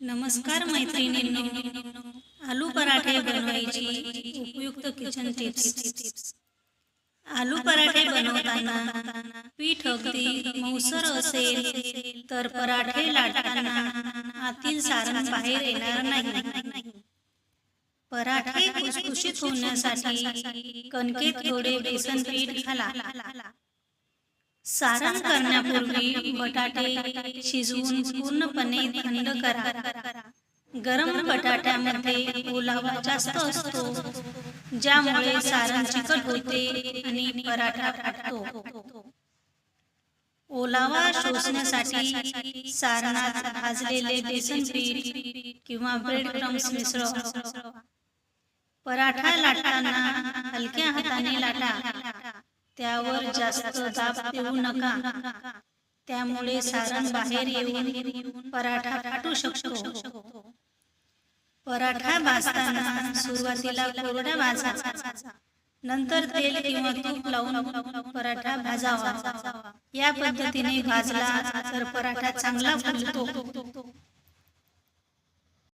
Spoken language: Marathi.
नमस्कार मैत्रिणींनो. आलू पराठे बनवायची उपयुक्त किचन टिप्स आलू पराठे बनवताना पीठ अगदी मऊसर असेल तर पराठे लाटताना आतील सारण बाहेर येणार नाही. पराठे खुसखुशीत होण्यासाठी कणकेत थोडे बेसन पीठ घाला. सारण करण्यापूर्वी बटाटे शिजवून पूर्णपणे थंड करा. गरम बटाट्यामध्ये ओलावा जास्त असतो ज्यामुळे सारण चिकट होते आणि पराठा फाटतो. ओलावा शोषण्यासाठी सारणात भाजलेले बेसन पीठ किंवा ब्रेड क्रम्स मिसळवा पराठा लाटताना हलक्या हाताने लाटा. त्यावर जास्त दाब देऊ नका. त्यामुळे सारण बाहेर येऊन पराठा फाटू शकतो. पराठा भाजताना सुरुवातीला कोरडा भाजा. नंतर तेल किंवा तूप लावून पराठा भाजावा. या पद्धतीने भाजला तर पराठा चांगला फुलतो.